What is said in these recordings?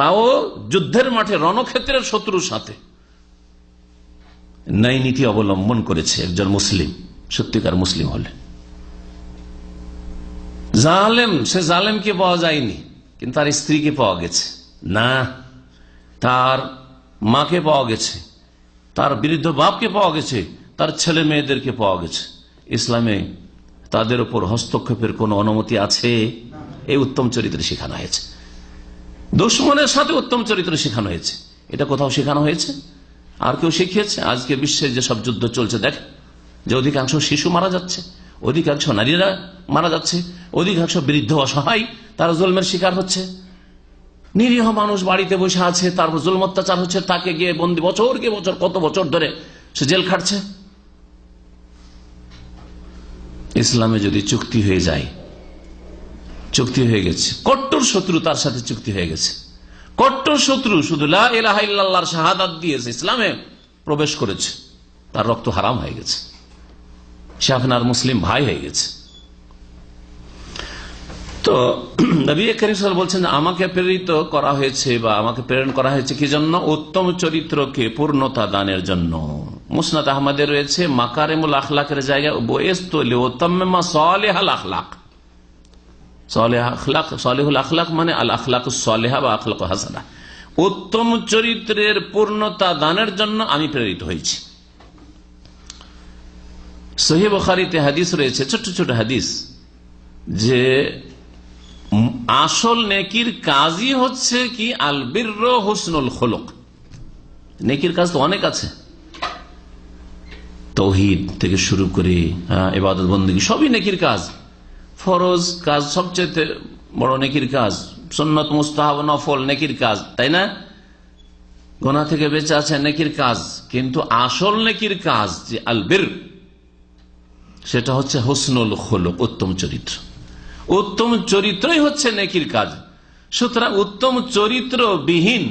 তাও যুদ্ধের মাঠে রণক্ষেত্রের শত্রুর সাথে। ন্যায় নীতি অবলম্বন করেছে একজন মুসলিম, সত্যিকার মুসলিম হলে জালেম, সে জালেমকে পাওয়া যায়নি, কিন্তু তার স্ত্রীকে পাওয়া গেছে। না, তার মাকে পাওয়া গেছে, তার বৃদ্ধ বাপকে পাওয়া গেছে, তার ছেলে মেয়েদেরকে পাওয়া গেছে। ইসলামে তাদের উপর হস্তক্ষেপের কোন অনুমতি আছে? এই উত্তম চরিত্রে শেখানো হয়েছে। দুশ্মনের সাথে উত্তম চরিত্র শেখানো হয়েছে। এটা কোথাও শেখানো হয়েছে? আর কেউ শিখিয়েছে? আজকে বিশ্বে যে সব যুদ্ধ চলছে, দেখ, যে অধিকাংশ শিশু মারা যাচ্ছে, অধিকাংশ নারীরা মারা যাচ্ছে, অধিকাংশ বৃদ্ধ অসহায়, তারা জন্মের শিকার হচ্ছে। নিরীহ মানুষ বাড়িতে বসে আছে তারপর জুলম অত্যাচার হচ্ছে, তাকে গিয়ে বন্দি বছর কে বছর, কত বছর ধরে সে জেল খাটছে। ইসলামে যদি চুক্তি হয়ে যায় চুক্তি হয়ে গেছে। কট্টর শত্রু তার সাথে চুক্তি হয়ে গেছে। কট্টর শত্রু শুধু লাহার শাহাদাত দিয়েছে, ইসলামে প্রবেশ করেছে। তার রক্ত হারাম হয়ে গেছে। সে আপনার মুসলিম ভাই হয়ে গেছে। তো নবী বলছেন আমাকে প্রেরিত করা হয়েছে বা আমাকে প্রেরণ করা হয়েছে কি জন্য? উত্তম চরিত্রকে পূর্ণতা দানের জন্য। মুসনাত আহমদের রয়েছে মাকারেমুল আখলাকের জায়গায় বয়েস তোলে ওতম্মা সলেহাল আখলাক মানে আল আখলাক সলেহা বা আখলাক হাসানা। উত্তম চরিত্রের পূর্ণতা দানের জন্য আমি প্রেরিত হয়েছি। সহি বখারিতে হাদিস রয়েছে ছোট ছোট হাদিস, যে আসল নেকির কাজই হচ্ছে কি? আলবির হুসনুল খোলক। নেকির কাজ তো অনেক আছে। তৌহিদ থেকে শুরু করে এবাদত বন্দী, সবই নেকির কাজ। ফরজ কাজ সবচেয়ে বড় নেকির কাজ। সন্নত, মুস্তাহাব, নফল নেকির কাজ, তাই না? গোনা থেকে বেঁচে আছে নেকির কাজ, কিন্তু আসল নেকির কাজ যে আলবির, সেটা হচ্ছে হোসনুল খোলক, উত্তম চরিত্র। উত্তম চরিত্রই হচ্ছে নেকির কাজ। সুতরাং উত্তম চরিত্র বিহীন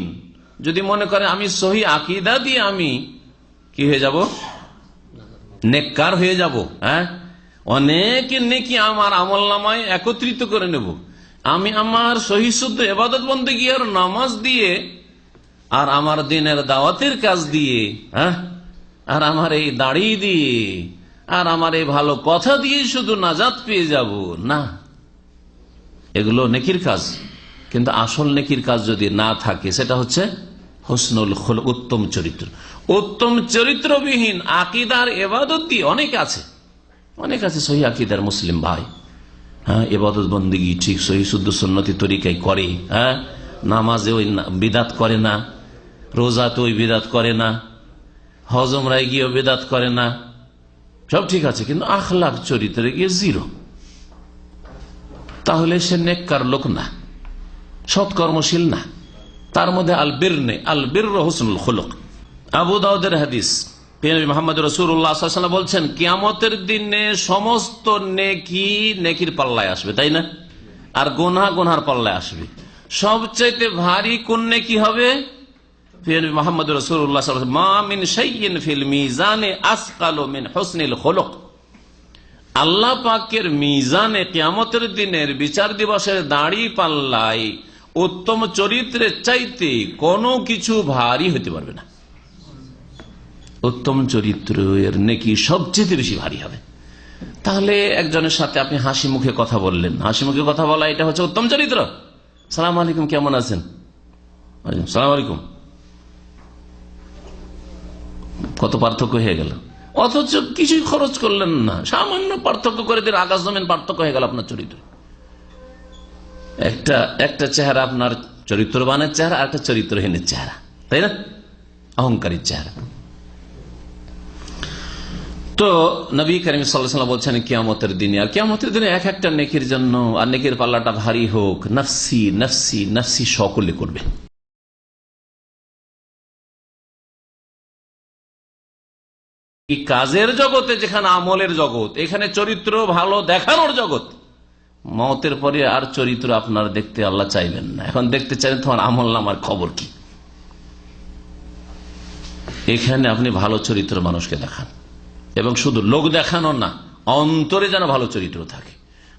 যদি মনে করে আমি সহি আকিদা দিয়ে আমি কি হয়ে যাব? নেককার হয়ে যাব হ্যাঁ? অনেক নেকি আমার আমল নামায় একত্রিত করে নেব। আমি আমার সহি শুদ্ধ এবাদত বন্দে আর নামাজ দিয়ে আর আমার দিনের দাওয়াতের কাজ দিয়ে হ্যাঁ? আর আমার এই দাড়ি দিয়ে, আর আমার এই ভালো কথা দিয়ে শুধু নাজাত পেয়ে যাব। না। এগুলো নেকির কাজ। কিন্তু আসল নেকির কাজ যদি না থাকে, সেটা হচ্ছে হোসনুল খোল, উত্তম চরিত্র। উত্তম চরিত্রবিহীন আকিদার এবাদত দিয়ে অনেক আছে। অনেক আছে সহি আকিদার মুসলিম ভাই। হ্যাঁ এবাদত বন্দিগি ঠিক সহি, শুদ্ধ সন্নতি তরিকাই করে হ্যাঁ? নামাজে ওই বিদাত করে না, রোজাতে ওই বিদাত করে না হজম হজমরায় গিয়ে বেদাত করে না। সব ঠিক আছে, কিন্তু আখলাখ চরিত্রে গিয়ে জিরো। তাহলে সে নেককার লোক না, সৎকর্মশীল না। তার মধ্যে আলবির নেই আলবির হোসনুল খোলক। আবু দাউদের হাদিস। মোহাম্মদ রসুল্লাহ বলছেন, কিয়ামতের দিনে সমস্ত নেকি নেকির পাল্লায় আসবে, তাই না? আর গোনা গোনার পাল্লায় আসবে। সবচাইতে ভারী কোন নেকি হবে? মোহাম্মদ মামিন ফিল মিজানে মিন হোসনিল পাকের মিজানে কিয়ামতের দিনের বিচার দিবসের দাড়ি পাল্লাই উত্তম চরিত্রের চাইতে কোনো কিছু ভারী হতে পারবে না। উত্তম চরিত্র এর নাকি সবচেয়ে বেশি ভারী হবে। তাহলে একজনের সাথে আপনি হাসি মুখে কথা বললেন। হাসি মুখে কথা বলা, এটা হচ্ছে উত্তম চরিত্র। সালাম আলাইকুম, কেমন আছেন? সালাম আলাইকুম। কত পার্থক্য হয়ে গেল। অথচ কিছুই খরচ করলেন না। সামান্য পার্থক্য করে দিন আকাশ জমিন পার্থক্য হয়ে গেল আপনার চরিত্র। একটা একটা চেহারা আপনার চরিত্রবানের চেহারা আর একটা চরিত্রহীনের চেহারা। তাই না? অহংকারীর চেহারা। তো নবী করিম সাল্লাহ বলছেন কিয়ামতের দিনে, আর কিয়ামতের দিনে এক একটা নেকির জন্য, আর নেকির পাল্লাটা ভারী হোক, নফসি নফসি নফসি সকলে করবে। কাজের জগতে যেখানে আমলের জগৎ, এখানে চরিত্র ভালো দেখানোর জগৎ, মতের পরে আর চরিত্র আপনার দেখতে আল্লাহ চাইবেন না। এখন দেখতে চাইলেন তোমার আমল নামার খবর কি? এখানে আপনি ভালো চরিত্র মানুষকে দেখান। এবং শুধু লোক দেখানো না, অন্তরে যেন ভালো চরিত্র থাকে,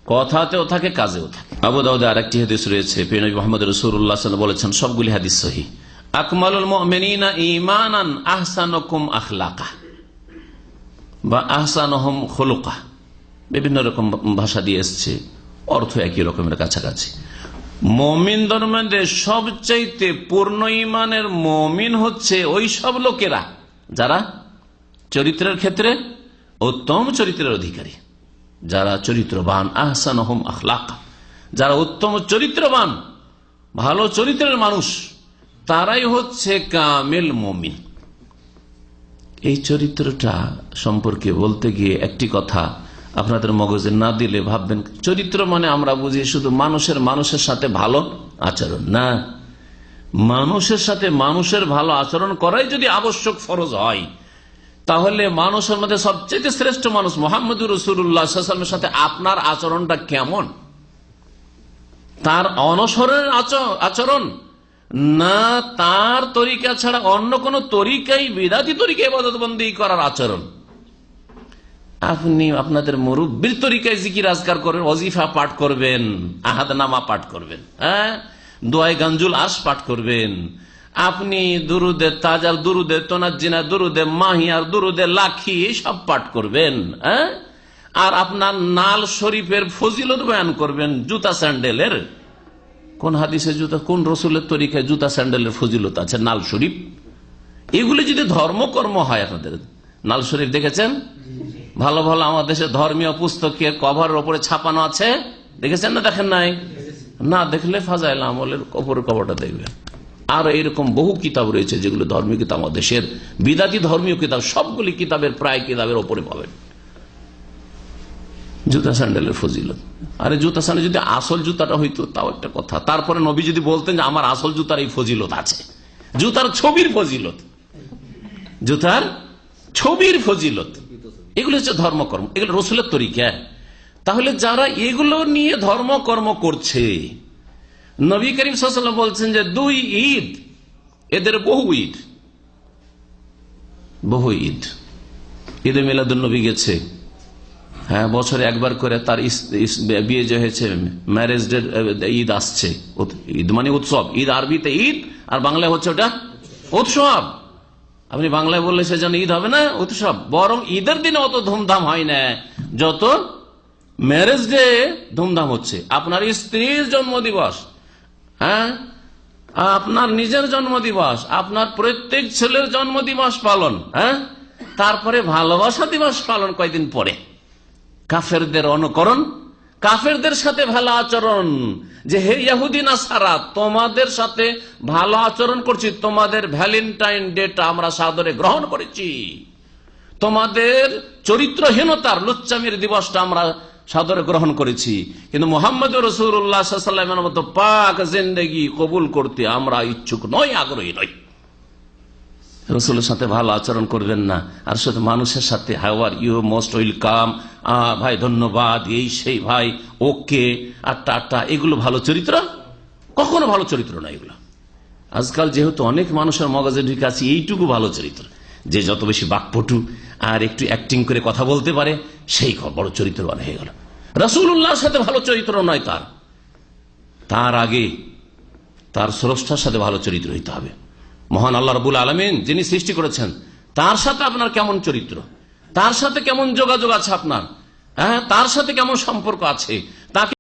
কথাতেও থাকে, কাজেও থাকে। আবু দাউদে আরেকটি হাদিস রয়েছে পেনবী মোহাম্মদ রসুল্লাহ বলেছেন, সবগুলি হাদিস সহি। বিভিন্ন রকম ভাষা দিয়ে এসছে, অর্থ একই রকমের কাছাকাছি। মমিন ধর্মের সবচাইতে পূর্ণ ইমানের মমিন হচ্ছে ওই সব লোকেরা, যারা চরিত্রের ক্ষেত্রে উত্তম চরিত্রের অধিকারী। যারা চরিত্রবান আহসান হোম আখলাকা। যারা উত্তম চরিত্রবান, ভালো চরিত্রের মানুষ, তারাই হচ্ছে কামেল মমিন। এই চরিত্রটা সম্পর্কে বলতে গিয়ে একটি কথা আপনাদের মগজে না দিলে ভাববেন, চরিত্র মানে আমরা বুঝি শুধু মানুষের মানুষের সাথে ভালো আচরণ। না, মানুষের সাথে মানুষের ভালো আচরণ করাই যদি আবশ্যক ফরজ হয়। তাহলে মানুষের মধ্যে সবচেয়ে শ্রেষ্ঠ মানুষ মোহাম্মদ রসুল্লাহামের সাথে আপনার আচরণটা কেমন? তার অনসরের আচরণ না তার তরিকা ছাড়া অন্য কোন তরিকাই, বিদাতি তরিকা এবাদতবন্দি করার আচরণ। আপনি আপনাদের মুরব্বীর তরিকায় জিকির আজকার করবেন অজিফা পাঠ করবেন, আহাদনামা পাঠ করবেন হ্যাঁ? দোয়াই গাঞ্জুল আস পাঠ করবেন আপনি দুরুদে তাজার দুরুদে তোনাজিনা দুরুদে মাহিয়ার, দুরুদে লাখি সব পাঠ করবেন হ্যাঁ? আর আপনার নাল শরীফের ফজিলত বয়ান করবেন, জুতা স্যান্ডেলের। কোন হাদিসে জুতা, কোন রসুলের তরিকায় জুতা স্যান্ডেলের ফজিলত আছে? নাল শরীফ। এগুলি যদি ধর্মকর্ম হয় আপনাদের, নাল শরীফ দেখেছেন? ভালো ভালো আমাদের দেশে ধর্মীয় পুস্তকের কভারের ওপরে ছাপানো আছে। দেখেছেন না, দেখেন নাই? না দেখলে ফাজাইল আমলের ওপরে কভারটা দেখবেন। আর এরকম বহু কিতাব রয়েছে যেগুলো ধর্মীয় কিতাব আমাদের দেশের বিদাতি ধর্মীয় কিতাব, সবগুলি কিতাবের প্রায় কিতাবের ওপরে পাবেন। জুতা স্যান্ডেলের ফজিলত। আরে জুতা স্যান্ডেল, যদি আসল জুতাটা হইতো, তাও একটা কথা। তারপরে নবী যদি বলতেন যে আমার আসল জুতার এই ফজিলত আছে। জুতার ছবির ফজিলত। জুতার ছবির ফজিলত। এগুলো হচ্ছে ধর্মকর্ম। এগুলো রসুলের তরিকা। তাহলে যারা এগুলো নিয়ে ধর্মকর্ম করছে নবী করিম সাল্লাম বলছেন যে দুই ঈদ, এদের বহু ঈদ। বহু ঈদ। ঈদে মিলাদুল নবী গেছে। হ্যাঁ বছরে একবার করে তার বিয়ে যে হয়েছে, ম্যারেজ ডে ঈদ আসছে। ঈদ মানে উৎসব। ঈদ আরবিতে ঈদ, আর বাংলায় হচ্ছে ওটা উৎসব। আপনি বাংলায় বললে সে যেন ঈদ হবে না, উৎসব। বরং ঈদের দিনে অত ধুমধাম হয় না। যত ম্যারেজ ডে ধুমধাম হচ্ছে। আপনার স্ত্রীর জন্মদিবস। হ্যাঁ? আপনার নিজের জন্মদিবস, আপনার প্রত্যেক ছেলের জন্মদিবস পালন হ্যাঁ? তারপরে ভালোবাসা দিবস পালন কয়দিন পরে? কাফেরদের অনুকরণ, কাফেরদের সাথে ভালো আচরণ। যে হে ইয়াহুদিন সারা তোমাদের সাথে ভালো আচরণ করছি, তোমাদের ভ্যালেন্টাইন ডেটা আমরা সাদরে গ্রহণ করেছি। তোমাদের চরিত্রহীনতার লুচ্চামির দিবসটা আমরা সাদরে গ্রহণ করেছি। কিন্তু মোহাম্মদ রসুল্লাহামের মতো পাক জিন্দেগি কবুল করতে আমরা ইচ্ছুক নই, আগ্রহী নই। রসুলের সাথে ভালো আচরণ করবেন না। আর শুধু মানুষের সাথে হাওয়ার ইউ মোস্ট ওয়েলকাম। ভাই, ধন্যবাদ। এই সেই ভাই, ওকে। আটটা আটটা এগুলো ভালো চরিত্র? কখনো ভালো চরিত্র না এগুলো। আজকাল যেহেতু অনেক মানুষের মগজে ঢুকে আছে, এইটুকু ভালো চরিত্র। যে যত বেশি বাকপটু আর একটু অ্যাক্টিং করে কথা বলতে পারে, সেই বড় চরিত্রবান হয়ে গেল। রসুল্লাহর সাথে ভালো চরিত্র নয় তার। তার আগে তার স্রষ্টার সাথে ভালো চরিত্র হইতে হবে। মহান আল্লাহ রবুল আলমিন যিনি সৃষ্টি করেছেন, তার সাথে আপনার কেমন চরিত্র? তার সাথে কেমন যোগাযোগ আছে আপনার? হ্যাঁ তার সাথে কেমন সম্পর্ক আছে? তাকে